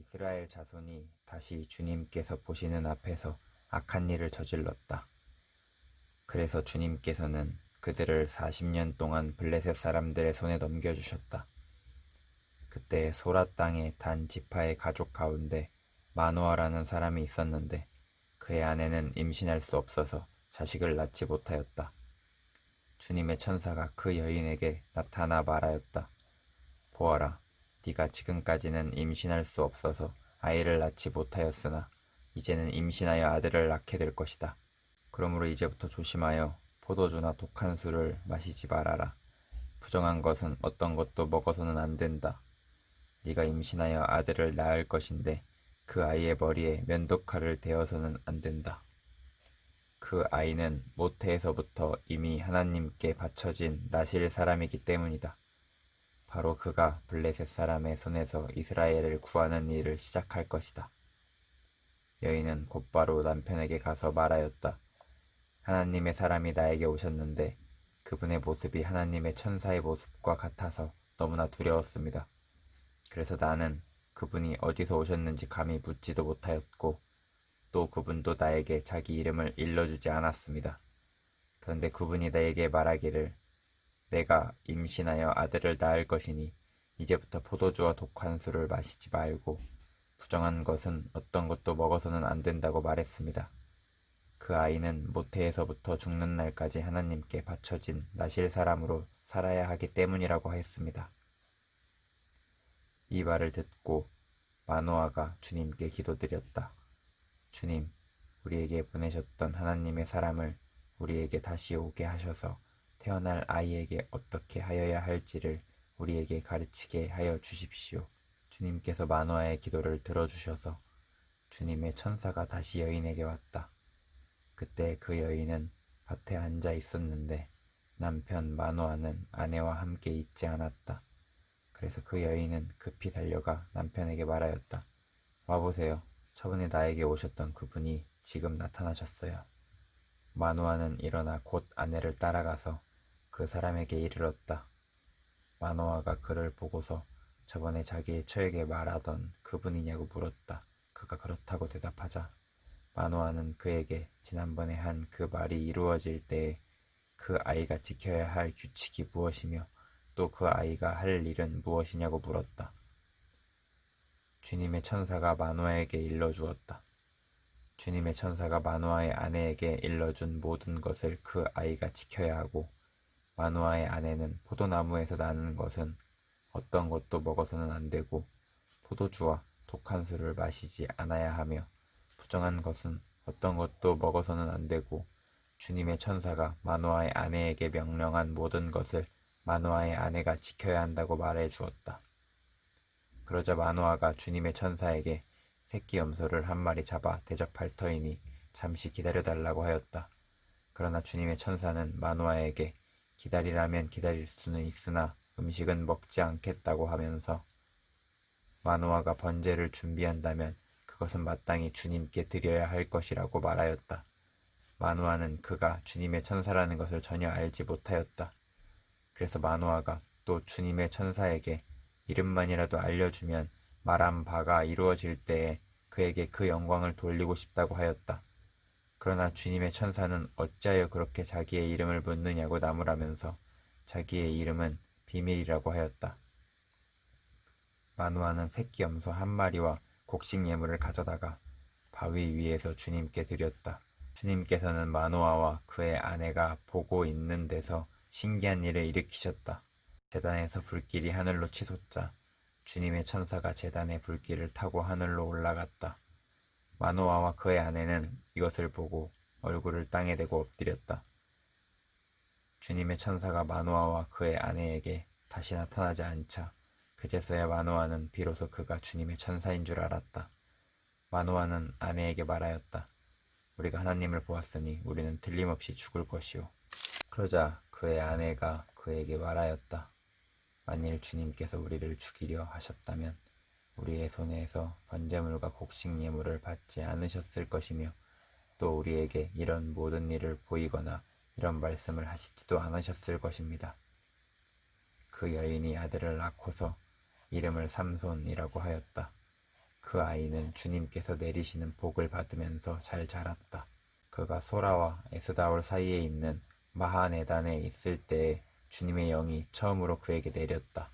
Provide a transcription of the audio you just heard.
이스라엘 자손이 다시 주님께서 보시는 앞에서 악한 일을 저질렀다. 그래서 주님께서는 그들을 40년 동안 블레셋 사람들의 손에 넘겨주셨다. 그때 소라 땅의 단 지파의 가족 가운데 마노아라는 사람이 있었는데 그의 아내는 임신할 수 없어서 자식을 낳지 못하였다. 주님의 천사가 그 여인에게 나타나 말하였다. 보아라, 네가 지금까지는 임신할 수 없어서 아이를 낳지 못하였으나 이제는 임신하여 아들을 낳게 될 것이다. 그러므로 이제부터 조심하여 포도주나 독한 술을 마시지 말아라. 부정한 것은 어떤 것도 먹어서는 안 된다. 네가 임신하여 아들을 낳을 것인데 그 아이의 머리에 면도칼을 대어서는 안 된다. 그 아이는 모태에서부터 이미 하나님께 바쳐진 나실 사람이기 때문이다. 바로 그가 블레셋 사람의 손에서 이스라엘을 구하는 일을 시작할 것이다. 여인은 곧바로 남편에게 가서 말하였다. 하나님의 사람이 나에게 오셨는데 그분의 모습이 하나님의 천사의 모습과 같아서 너무나 두려웠습니다. 그래서 나는 그분이 어디서 오셨는지 감히 묻지도 못하였고 또 그분도 나에게 자기 이름을 일러주지 않았습니다. 그런데 그분이 나에게 말하기를 내가 임신하여 아들을 낳을 것이니 이제부터 포도주와 독한 술을 마시지 말고 부정한 것은 어떤 것도 먹어서는 안 된다고 말했습니다. 그 아이는 모태에서부터 죽는 날까지 하나님께 바쳐진 나실 사람으로 살아야 하기 때문이라고 했습니다. 이 말을 듣고 마노아가 주님께 기도드렸다. 주님, 우리에게 보내셨던 하나님의 사람을 우리에게 다시 오게 하셔서 태어날 아이에게 어떻게 하여야 할지를 우리에게 가르치게 하여 주십시오. 주님께서 마노아의 기도를 들어주셔서 주님의 천사가 다시 여인에게 왔다. 그때 그 여인은 밭에 앉아 있었는데 남편 마노아는 아내와 함께 있지 않았다. 그래서 그 여인은 급히 달려가 남편에게 말하였다. 와보세요. 저번에 나에게 오셨던 그분이 지금 나타나셨어요. 마노아는 일어나 곧 아내를 따라가서 그 사람에게 이르렀다. 마노아가 그를 보고서 저번에 자기의 처에게 말하던 그분이냐고 물었다. 그가 그렇다고 대답하자 마노아는 그에게 지난번에 한 그 말이 이루어질 때에 그 아이가 지켜야 할 규칙이 무엇이며 또 그 아이가 할 일은 무엇이냐고 물었다. 주님의 천사가 마노아에게 일러주었다. 주님의 천사가 마노아의 아내에게 일러준 모든 것을 그 아이가 지켜야 하고 마노아의 아내는 포도나무에서 나는 것은 어떤 것도 먹어서는 안 되고 포도주와 독한 술을 마시지 않아야 하며 부정한 것은 어떤 것도 먹어서는 안 되고 주님의 천사가 마노아의 아내에게 명령한 모든 것을 마노아의 아내가 지켜야 한다고 말해 주었다. 그러자 마노아가 주님의 천사에게 새끼 염소를 한 마리 잡아 대접할 터이니 잠시 기다려달라고 하였다. 그러나 주님의 천사는 마노아에게 기다리라면 기다릴 수는 있으나 음식은 먹지 않겠다고 하면서 마노아가 번제를 준비한다면 그것은 마땅히 주님께 드려야 할 것이라고 말하였다. 마노아는 그가 주님의 천사라는 것을 전혀 알지 못하였다. 그래서 마노아가 또 주님의 천사에게 이름만이라도 알려주면 말한 바가 이루어질 때에 그에게 그 영광을 돌리고 싶다고 하였다. 그러나 주님의 천사는 어찌하여 그렇게 자기의 이름을 묻느냐고 나무라면서 자기의 이름은 비밀이라고 하였다. 마누아는 새끼 염소 한 마리와 곡식 예물을 가져다가 바위 위에서 주님께 드렸다. 주님께서는 마노아와 그의 아내가 보고 있는 데서 신기한 일을 일으키셨다. 재단에서 불길이 하늘로 치솟자 주님의 천사가 재단의 불길을 타고 하늘로 올라갔다. 마노아와 그의 아내는 이것을 보고 얼굴을 땅에 대고 엎드렸다. 주님의 천사가 마노아와 그의 아내에게 다시 나타나지 않자 그제서야 마노아는 비로소 그가 주님의 천사인 줄 알았다. 마노아는 아내에게 말하였다. 우리가 하나님을 보았으니 우리는 틀림없이 죽을 것이오. 그러자 그의 아내가 그에게 말하였다. 만일 주님께서 우리를 죽이려 하셨다면 우리의 손에서 번제물과 곡식 예물을 받지 않으셨을 것이며 또 우리에게 이런 모든 일을 보이거나 이런 말씀을 하시지도 않으셨을 것입니다. 그 여인이 아들을 낳고서 이름을 삼손이라고 하였다. 그그 아이는 주님께서 내리시는 복을 받으면서 잘 자랐다. 그가 소라와 에스다올 사이에 있는 마하네단에 있을 때에 주님의 영이 처음으로 그에게 내렸다.